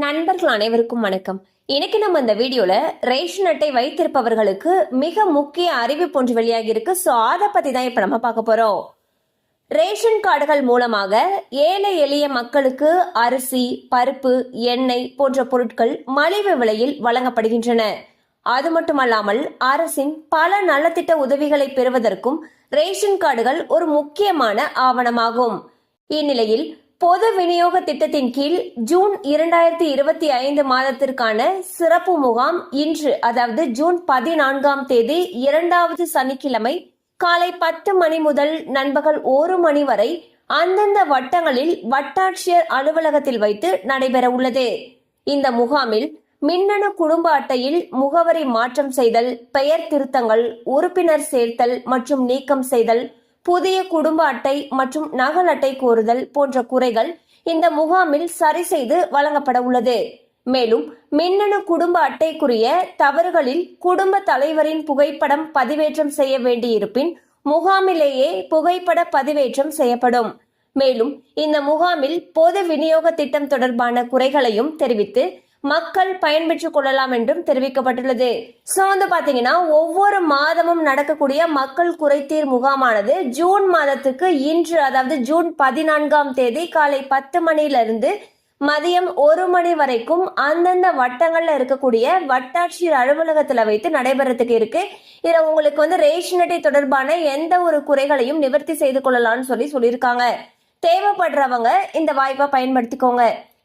நண்பர்கள் அனைவருக்கும் வணக்கம். இன்னைக்கு நம்ம இந்த வீடியோல ரேஷன் அட்டை வைத்திருப்பவர்களுக்கு மிக முக்கிய அறிவிப்பு ஒன்று வெளியாகி இருக்கு. ஸோ அதை பத்தி தான் இப்ப நம்ம பார்க்க போறோம். ரேஷன் கார்டுகள் மூலமாக ஏழை எளிய மக்களுக்கு அரிசி பருப்பு எண்ணெய் போன்ற பொருட்கள் மலிவு விலையில் வழங்கப்படுகின்றன. அது மட்டுமல்லாமல் அரசின் பல நலத்திட்ட உதவிகளை பெறுவதற்கும் ரேஷன் கார்டுகள் ஒரு முக்கியமான ஆவணமாகும். இந்நிலையில் பொது விநியோக திட்டத்தின் கீழ் ஜூன் இரண்டாயிரத்தி இருபத்தி ஐந்து மாதத்திற்கான சிறப்பு முகாம் இன்று அதாவது ஜூன் பதினான்காம் தேதி இரண்டாவது சனிக்கிழமை காலை பத்து மணி முதல் நண்பகல் ஒரு மணி வரை அந்தந்த வட்டங்களில் வட்டாட்சியர் அலுவலகத்தில் வைத்து நடைபெற உள்ளது. இந்த முகாமில் மின்னணு குடும்ப அட்டையில் முகவரி மாற்றம் செய்தல் பெயர் திருத்தங்கள் உறுப்பினர் சேர்த்தல் மற்றும் நீக்கம் செய்தல் புதிய குடும்ப அட்டை மற்றும் நகல் அட்டை கோருதல் போன்ற குறைகள் இந்த முகாமில் சரி செய்து வழங்கப்பட உள்ளது. மேலும் மின்னணு குடும்ப அட்டைக்குரிய தவறுகளில் குடும்ப தலைவரின் புகைப்படம் பதிவேற்றம் செய்ய வேண்டியிருப்பின் முகாமிலேயே புகைப்பட பதிவேற்றம் செய்யப்படும். மேலும் இந்த முகாமில் பொது விநியோக திட்டம் தொடர்பான குறைகளையும் தெரிவித்து மக்கள் பயன்பெற்றுக் கொள்ளலாம் என்றும் தெரிவிக்கப்பட்டுள்ளது. சோ வந்து பாத்தீங்கன்னா ஒவ்வொரு மாதமும் நடக்கக்கூடிய மக்கள் குறைதீர் முகாமானது ஜூன் மாதத்துக்கு இன்று அதாவது ஜூன் பதினான்காம் தேதி காலை பத்து மணியிலிருந்து மதியம் ஒரு மணி வரைக்கும் அந்தந்த வட்டங்கள்ல இருக்கக்கூடிய வட்டாட்சியர் அலுவலகத்துல வைத்து நடைபெறத்துக்கு இருக்கு. இதுல உங்களுக்கு வந்து ரேஷன் அட்டை தொடர்பான எந்த ஒரு குறைகளையும் நிவர்த்தி செய்து கொள்ளலாம்னு சொல்லி சொல்லியிருக்காங்க. தேவைப்படுறவங்க இந்த வாய்ப்பை பயன்படுத்திக்கோங்க.